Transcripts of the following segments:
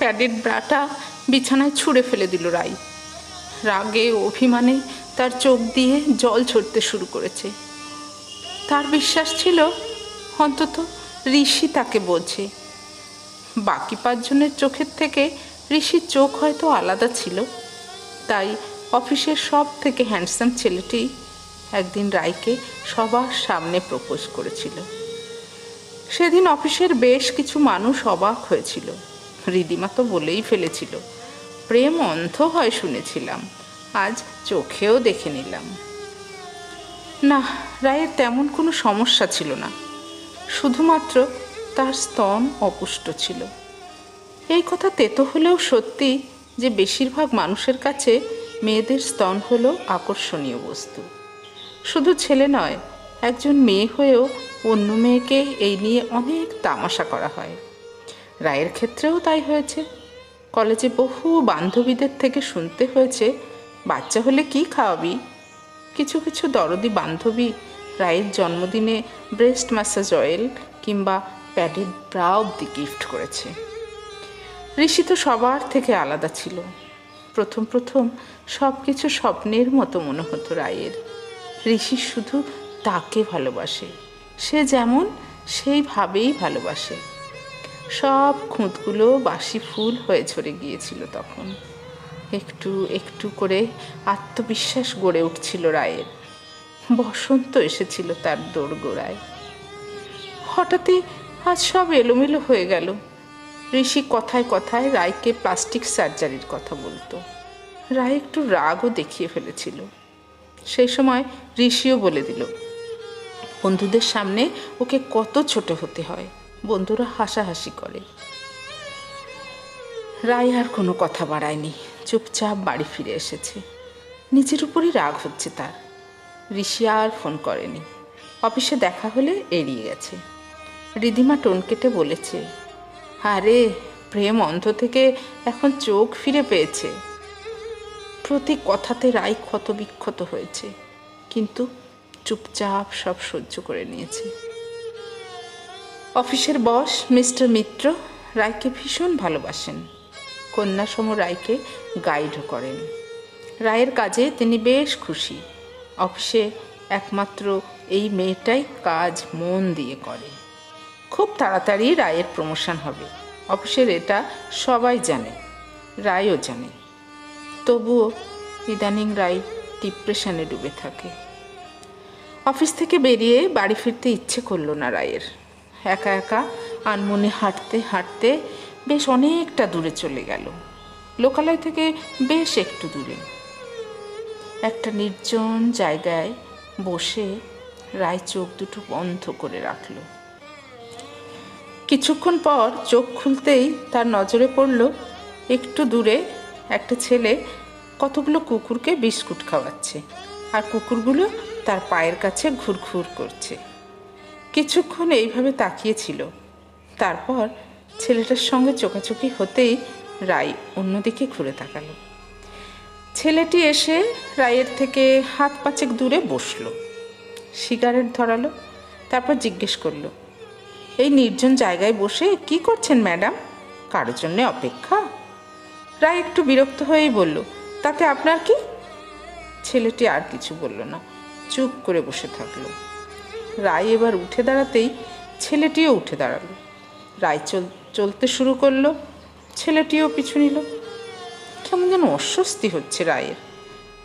Padded ব্রাটা বিছানায় ছুঁড়ে ফেলে দিল রাই। রাগে অভিমানে তার চোখ দিয়ে জল ছড়তে শুরু করেছে। তার বিশ্বাস ছিল, অন্তত ঋষি তাকে বোঝে। বাকি পাঁচজনের চোখের থেকে ঋষির চোখ হয়তো আলাদা ছিল। তাই অফিসের সব থেকে হ্যান্ডসাম ছেলেটি একদিন রায়কে সবার সামনে প্রপোজ করেছিল। সেদিন অফিসের বেশ কিছু মানুষ অবাক হয়েছিল। রিদিমা তো বলেই ফেলেছিল। প্রেম অন্ধ হয় শুনেছিলাম, আজ চোখেও দেখে নিলাম। না, রায়ের তেমন কোনো সমস্যা ছিল না, শুধুমাত্র তার স্তন অপুষ্ট ছিল। এই কথা তেতো হলেও সত্যি যে বেশিরভাগ মানুষের কাছে মেয়েদের স্তন হল আকর্ষণীয় বস্তু। শুধু ছেলে নয়, একজন মেয়ে হয়েও অন্য মেয়েকে এই নিয়ে অনেক তামাশা করা হয়। রায়ের ক্ষেত্রেও তাই হয়েছে। কলেজে বহু বান্ধবীদের থেকে শুনতে হয়েছে, বাচ্চা হলে কি খাওয়াবি? কিছু কিছু দরদি বান্ধবী রায়ের জন্মদিনে ব্রেস্ট ম্যাসাজ অয়েল কিংবা প্যাডেড ব্রা অব্দি গিফট করেছে। ঋষি তো সবার থেকে আলাদা ছিল। প্রথম প্রথম সব কিছু স্বপ্নের মতো মনে হতো রায়ের। ঋষি শুধু তাকে ভালোবাসে। সে যেমন, সেইভাবেই ভালোবাসে। সব খুঁতগুলো বাসি ফুল হয়ে ঝরে গিয়েছিল তখন। একটু একটু করে আত্মবিশ্বাস গড়ে উঠছিল রায়ের। বসন্ত এসেছিল তার দোরগোড়ায়। হঠাৎই আজ সব এলোমেলো হয়ে গেল। ঋষি কথায় কথায় রায়কে প্লাস্টিক সার্জারির কথা বলতো। রায় একটু রাগও দেখিয়ে ফেলেছিল। সেই সময় ঋষিও বলে দিল, বন্ধুদের সামনে ওকে কত ছোট হতে হয়। বন্ধুরা হাসাহাসি করে। রায় আর কোনো কথা বাড়ায়নি। চুপচাপ বাড়ি ফিরে এসেছে। নিজের উপরই রাগ হচ্ছে তার। ঋষি আর ফোন করেনি। অফিসে দেখা হলে এড়িয়ে গেছে। রিদিমা টোন কেটে বলেছে, আরে, প্রেম অন্ধ থেকে এখন চোখ ফিরে পেয়েছে। প্রতি কথাতে রায় ক্ষত বিক্ষত হয়েছে, কিন্তু চুপচাপ সব সহ্য করে নিয়েছে। অফিসের বস মিস্টার মিত্র রায়কে ভীষণ ভালোবাসেন। কন্যাসম রায়কে গাইডও করেন। রায়ের কাজে তিনি বেশ খুশি। অফিসে একমাত্র এই মেয়েটাই কাজ মন দিয়ে করে। খুব তাড়াতাড়ি রায়ের প্রমোশন হবে। অফিসের এটা সবাই জানে, রায়ও জানে। তবুও ইদানিং রায় ডিপ্রেশনে ডুবে থাকে। অফিস থেকে বেরিয়ে বাড়ি ফিরতে ইচ্ছে করল না রায়ের। একা একা আনমনে হাঁটতে হাঁটতে বেশ অনেকটা দূরে চলে গেল। লোকালয় থেকে বেশ একটু দূরে। একটা নির্জন জায়গায় বসে রায় চোখ দুটো বন্ধ করে রাখল। কিছুক্ষণ পর চোখ খুলতেই তার নজরে পড়ল একটু দূরে একটা ছেলে কতগুলো কুকুরকে বিস্কুট খাওয়াচ্ছে আর কুকুরগুলো তার পায়ের কাছে ঘুরঘুর করছে। কিছুক্ষণ এইভাবে তাকিয়েছিল। তারপর ছেলেটার সঙ্গে চোখাচোখি হতেই রায় অন্যদিকে ঘুরে তাকালো। ছেলেটি এসে রায়ের থেকে হাত পাঁচেক দূরে বসল। সিগারেট ধরালো, তারপর জিজ্ঞেস করল, এই নির্জন জায়গায় বসে কি করছেন ম্যাডাম? কারোর জন্যে অপেক্ষা? রায় একটু বিরক্ত হয়েই বলল, তাতে আপনার কি? ছেলেটি আর কিছু বলল না, চুপ করে বসে থাকল। রায় এবার উঠে দাঁড়াতেই ছেলেটিও উঠে দাঁড়াল। রায় চল, চলতে শুরু করল, ছেলেটিও পিছু নিল। কেমন যেন অস্বস্তি হচ্ছে রায়ের।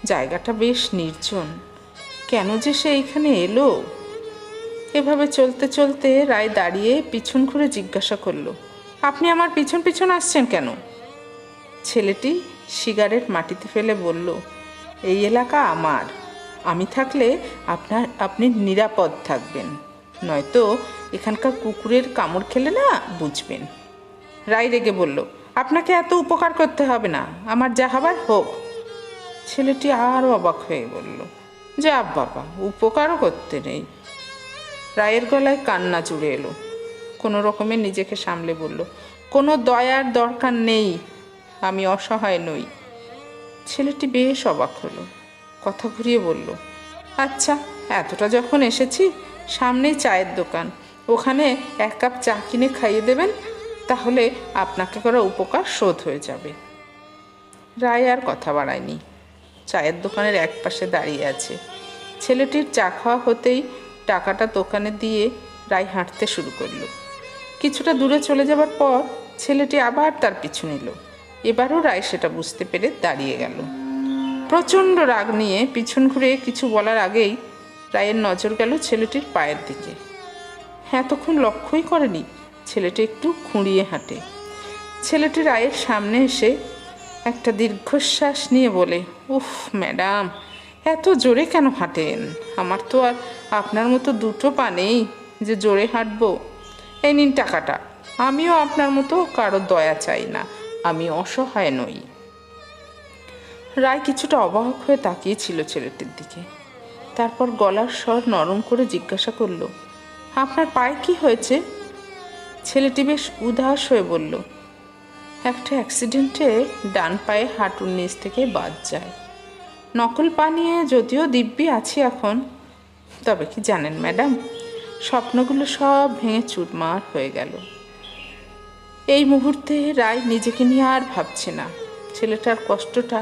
জায়গাটা বেশ নির্জন। কেন যে সে এইখানে এলো? এভাবে চলতে চলতে রায় দাঁড়িয়ে পিছন ঘুরে জিজ্ঞাসা করল, আপনি আমার পিছন পিছন আসছেন কেন? ছেলেটি সিগারেট মাটিতে ফেলে বলল, এই এলাকা আমার। আমি থাকলে আপনার, আপনি নিরাপদ থাকবেন। নয়তো এখানকার কুকুরের কামড় খেলে না বুঝবেন। রায় রেগে বলল, আপনাকে এত উপকার করতে হবে না, আমার যা হবার হোক। ছেলেটি আরও অবাক হয়ে বলল, যা বাবা, উপকারও করতে নেই। রায়ের গলায় কান্না জুড়ে এলো। কোনো রকমে নিজেকে সামলে বলল, কোনো দয়ার দরকার নেই, আমি অসহায় নই। ছেলেটি বেশ অবাক হলো। কথা ঘুরিয়ে বলল আচ্ছা এতটা যখন এসেছি, সামনেই চায়ের দোকান। ওখানে এক কাপ চা কিনে খাইয়ে দেবেন, তাহলে আপনাকে করা উপকার শোধ হয়ে যাবে। রায় আর কথা বাড়ায়নি। চায়ের দোকানের এক পাশে দাঁড়িয়ে আছে। ছেলেটির চা খাওয়া হতেই টাকাটা দোকানে দিয়ে রায় হাঁটতে শুরু করল। কিছুটা দূরে চলে যাবার পর ছেলেটি আবার তার পিছু নিল। এবারও রায় সেটা বুঝতে পেরে দাঁড়িয়ে গেল। প্রচণ্ড রাগ নিয়ে পিছন ঘুরে কিছু বলার আগেই রায়ের নজর গেল ছেলেটির পায়ের দিকে। এতক্ষণ লক্ষ্যই করেনি ছেলেটি একটু খুঁড়িয়ে হাঁটে। ছেলেটি রায়ের সামনে এসে একটা দীর্ঘশ্বাস নিয়ে বলে, উফ, ম্যাডাম, এত জোরে কেন হাঁটেন? আমার তো আর আপনার মতো দুটো পা নেই যে জোরে হাঁটবো। এই নিন টাকাটা। আমিও আপনার মতো কারও দয়া চাই না। আমি অসহায় নই। রায় কিছুটা অবাক হয়ে তাকিয়েছিল ছেলেটির দিকে। তারপর গলার স্বর নরম করে জিজ্ঞাসা করল, আপনার পায়ে কি হয়েছে? ছেলেটি বেশ উদাস হয়ে বলল, একটা অ্যাক্সিডেন্টে ডান পায়ে হাঁটুর নিচ থেকে বাদ যায়। নকল পা নিয়ে যদিও দিব্যি আছি এখন, তবে কি জানেন ম্যাডাম, স্বপ্নগুলো সব ভেঙে চুরমার হয়ে গেল। এই মুহূর্তে রায় নিজেকে নিয়ে আর ভাবছে না। ছেলেটার কষ্টটা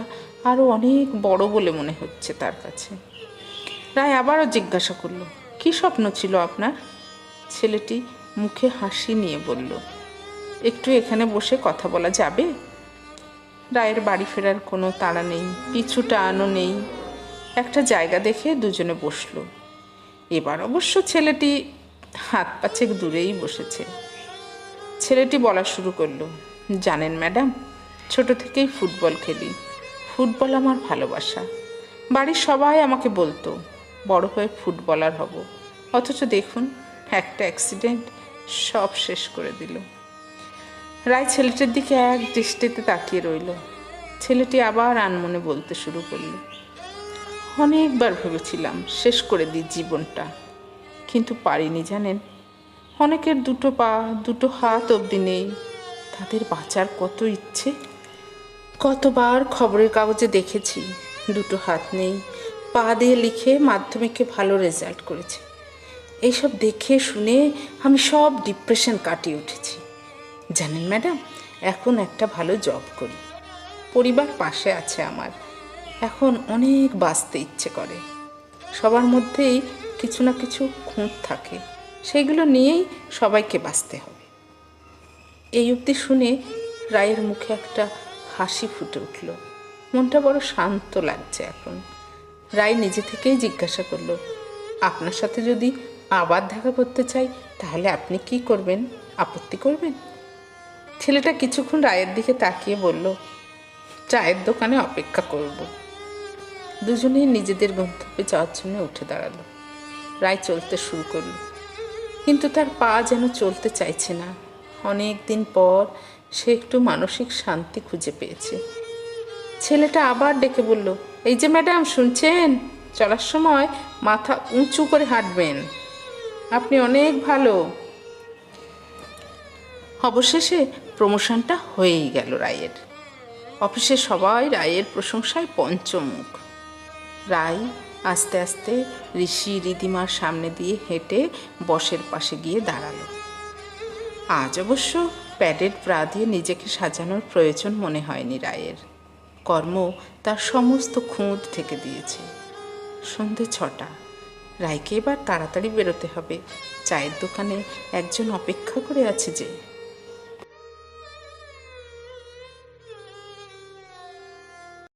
আরও অনেক বড় বলে মনে হচ্ছে তার কাছে। রায় আবারও জিজ্ঞাসা করল, কি স্বপ্ন ছিল আপনার? ছেলেটি মুখে হাসি নিয়ে বলল, একটু এখানে বসে কথা বলা যাবে? রায়ের বাড়ি ফেরার কোনো তাড়া নেই, পিছু টানও নেই। একটা জায়গা দেখে দুজনে বসল। এবার অবশ্য ছেলেটি হাত পাচেক দূরেই বসেছে। ছেলেটি বলা শুরু করল, জানেন ম্যাডাম, ছোট থেকেই ফুটবল খেলি। ফুটবল আমার ভালোবাসা। বাড়ির সবাই আমাকে বলতো, বড় হয়ে ফুটবলার হব। অথচ দেখুন, একটা অ্যাক্সিডেন্ট সব শেষ করে দিল। রায় ছেলেটির দিকে এক দৃষ্টিতে তাকিয়ে রইল। ছেলেটি আবার আনমনে বলতে শুরু করল, অনেকবার ভেবেছিলাম শেষ করে দিই জীবনটা, কিন্তু পারিনি জানেন। অনেকের দুটো পা, দুটো হাত অবধি নেই। তাদের বাঁচার কত ইচ্ছে? কতবার খবরের কাগজে দেখেছি, দুটো হাত নেই, পা দিয়ে লিখে মাধ্যমিকে ভালো রেজাল্ট করেছে। এইসব দেখে শুনে আমি সব ডিপ্রেশন কাটিয়ে উঠেছি। জানেন ম্যাডাম এখন একটা ভালো জব করি। পরিবার পাশে আছে আমার। এখন অনেক বাঁচতে ইচ্ছে করে। সবার মধ্যেই কিছু না কিছু খুঁত থাকে। সেগুলো নিয়েই সবাইকে বাঁচতে হবে। এই অবধি শুনে রায়ের মুখে একটা হাসি ফুটে উঠল। মনটা বড় শান্ত লাগছে এখন। রায় নিজে থেকেই জিজ্ঞাসা করল, আপনার সাথে যদি আবার দেখা করতে চাই, তাহলে আপনি কি করবেন? আপত্তি করবেন? ছেলেটা কিছুক্ষণ রায়ের দিকে তাকিয়ে বলল, চায়ের দোকানে অপেক্ষা করব। দুজনেই নিজেদের গন্তব্যে যাওয়ার জন্য উঠে দাঁড়াল। রায় চলতে শুরু করল, কিন্তু তার পা যেন চলতে চাইছে না। অনেক দিন পর সে একটু মানসিক শান্তি খুঁজে পেয়েছে। ছেলেটা আবার ডেকে বলল, এই যে ম্যাডাম, শুনছেন? চলার সময় মাথা উঁচু করে হাঁটবেন। আপনি অনেক ভালো। অবশেষে প্রমোশনটা হয়েই গেল রায়ের। অফিসে সবাই রায়ের প্রশংসায় পঞ্চমুখ। রায় আস্তে আস্তে ঋষি রিদিমার সামনে দিয়ে হেঁটে বসের পাশে গিয়ে দাঁড়াল। আজ অবশ্য প্যাডেড ব্রা দিয়ে নিজেকে সাজানোর প্রয়োজন মনে হয়নি রায়ের। কর্ম তার সমস্ত খুঁত থেকে দিয়েছে। সন্ধে ছটা। রায়কে এবার তাড়াতাড়ি বেরোতে হবে। চায়ের দোকানে একজন অপেক্ষা করে আছে যে